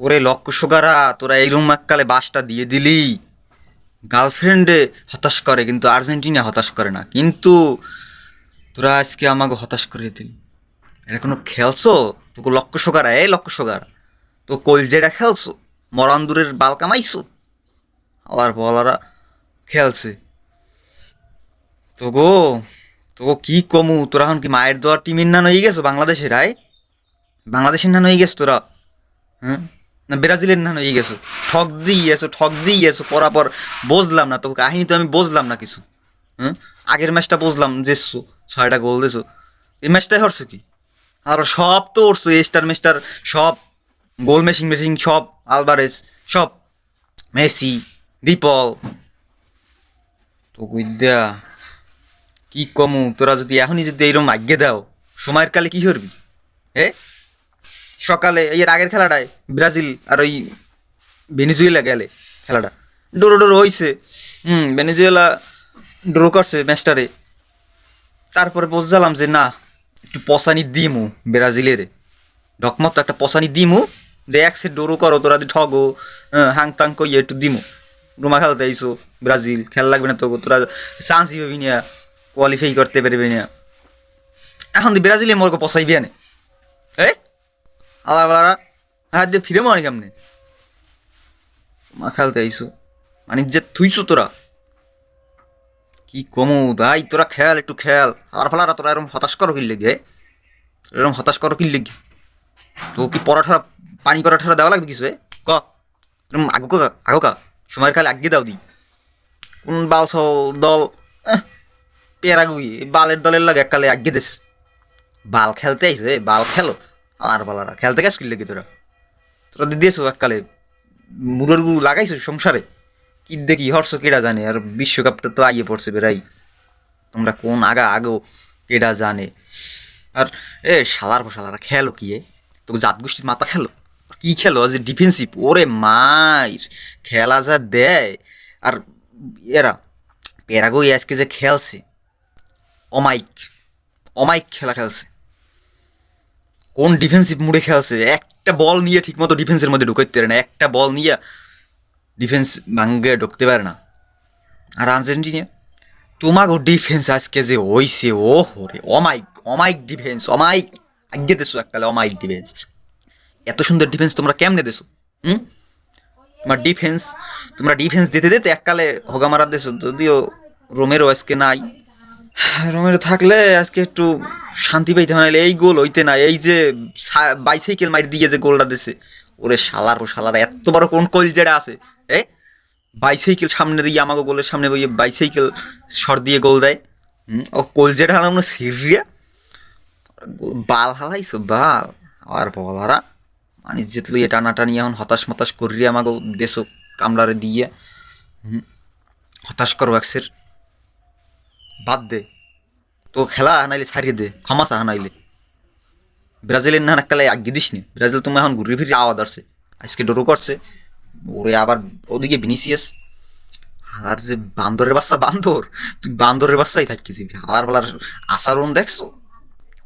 ওরে লক্ষ্য সোগারা তোরা এইরকম এককালে বাসটা দিয়ে দিলি। গার্লফ্রেন্ডে হতাশ করে, কিন্তু আর্জেন্টিনা হতাশ করে না। কিন্তু তোরা আজকে আমাকে হতাশ করে দিলি। এটা কোনো খেলছো? তোকে লক্ষ্য সোগারা এই লক্ষ্য সোগারা তো কলজেটা খেলছো? মরান্দুরের বাল কামাইছো? আবার বলারা খেলছে। তো গো তো কি কমু? তোরা এখন কি মায়ের দেওয়ার টিমের না হয়ে গেছো? বাংলাদেশের, আয়। বাংলাদেশের না হয়ে গেছো তোরা। হ্যাঁ? না, ব্রাজিলের না হয়ে গেছো। ঠক দিয়ে গেছো ঠক দিয়ে গেছো পরাপর বুঝলাম না তো কাহিনী তো আমি বুঝলাম না কিছু। হ্যাঁ আগের ম্যাচটা বুঝলাম যেছো ছয়টা গোল দিছো এই ম্যাচটাই হরছো কি? আর সব তো উঠছো, স্টার, মেস্টার, সব। গোল মেশিং মেশিং সব। আলবারেজ সব। মেসি দীপল তো বিদ্যা কি কমু? তোরা যদি এখনই যদি এইরকম আজ্ঞে দাও, সময়ের কালে কি করবি? এ? সকালে এর আগের খেলাটায় ব্রাজিল আর ওই ভেনিজুয়েলা গেলে খেলাটা। ডোরো ডোরো হইছে। হুম ভেনিজুয়েলা ড্রো করছে ম্যাচটারে। তারপরে বুঝলাম যে না একটু পসানি দিমু ব্রাজিলের। ঢকমত একটা পসানি দিমু যে এক সেট ডোরো করো তোরা ঠগো হ্যাঁ, হাং তাং কইয়ে একটু দিমু। রুমা খেলতে আইসো ব্রাজিল খেলা লাগবে না তো তোরা চান্স পাবি না কোয়ালিফাই করতে পারবি না এখন ব্রাজিলে মোর পসাইবি আনে। এই? আলার বালারা হাত দিয়ে ফিরে মারি কেমনে? মা খেলতে আইসো। মানে যে থুইছো তোরা। কি কমু ভাই, তোরা খেল একটু খেল আর ফলারা, তোরা এরকম হতাশ করো কি লেগে? এরকম হতাশ করো কি লেগে? তো কি পরাঠা পানি পরাঠা দেওয়া লাগবে কিছু ক। এরকম আগো কা আগো কা? সময়ের কালে আগে দাও দি। কোন বাল দল এই বালের দলের লাগে এককালে আগে দেশ। বাল খেলতে আইসে বাল খেলো। আর বালারা খেলতে গেছ কি লেগে তোরা? তোরা দিয়েছ এককালে। মুরর গু লাগাইছো সংসারে? কি দেখি হর্ষ কেডা জানে? আর বিশ্বকাপটা তো আগে পড়ছে বেড়াই। তোমরা কোন আগা আগো কেডা জানে? আর এ, শালার শালারা, খেলো কি এ? তোকে জাত গোষ্ঠীর মাথা খেলো? কি খেলো? যে ডিফেন্সিভ ওরে মাইর, খেলা যা দেয়। আর এরা প্যারাগোই আজকে যে খেলছে। অমাইক অমাইক খেলা খেলছে। কোন ডিফেন্সিভ মুডে খেলছে? একটা বল নিয়ে ঠিকমতো ডিফেন্সের মধ্যে ঢুকাইতে পারে না। একটা বল নিয়ে ডিফেন্স ভাঙ্গে ঢুকতে পারে না। আর আর্জেন্টিনা? তোমাকে ডিফেন্স আজকে যে হইছে ও হরে অমাইক অমাইক ডিফেন্স অমাইক আগে দেছো এককালে অমাইক ডিফেন্স এত সুন্দর ডিফেন্স তোমরা কেমনে দেছো? হুম? তোমার ডিফেন্স তোমরা ডিফেন্স দিতে দিতে এককালে হোগা মারা দেছো। যদিও রোমেরও আজকে নাই। রোমেরও থাকলে আজকে একটু শান্তি পাইতে হয় এই গোল হইতে না, এই যে বাইসাইকেল মারি দিয়ে যে গোলটা দিছে। ওরে শালার ও শালারা, এত বড় কোন কল যেটা আছে, এ? বাইসাইকেল সামনে দিয়ে আমাকে গোলের সামনে বইয়ে বাইসাইকেল শর দিয়ে গোল দেয়। ও কোল যেটা হালাম সিরিয়া? বাল হালাইছো, বাল। আর বলারা মানে এটা টানাটানি এখন হতাশ মতাশ করি আমাকে দেশো কামলারে দিয়ে হতাশ করো একসের বাদ দে। তো খেলা হানাইলে ছাড়িয়ে দে ক্ষমা চা হানাইলে। ব্রাজিলের না কালে আগে দিস নি। ব্রাজিল তুমি এখন ঘুরে ফিরে আওয়াজ আসছে আজকে ডোরো করছে। ওরে আবার ওদিকে ভিনিসিয়াস। আর যে বান্দরের বাচ্চা, বান্দর। তুই বান্দরের বাচ্চাই থাকিস হালার বেলার আচরণ দেখছ?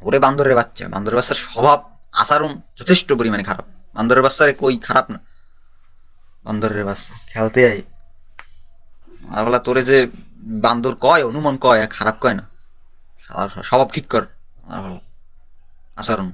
ওরে বান্দরের বাচ্চা। বান্দরের বাচ্চার স্বভাব, আচরণ যথেষ্ট পরিমাণে খারাপ। বান্দরের বাচ্চারে কই খারাপ না। বান্দরের বাচ্চা, খেলতে আয়। আর বেলা তোরে যে বান্দর কয়, অনুমান কয় খারাপ কয় না। স্বভাব ঠিক কর। আর ভালো। আচরণ।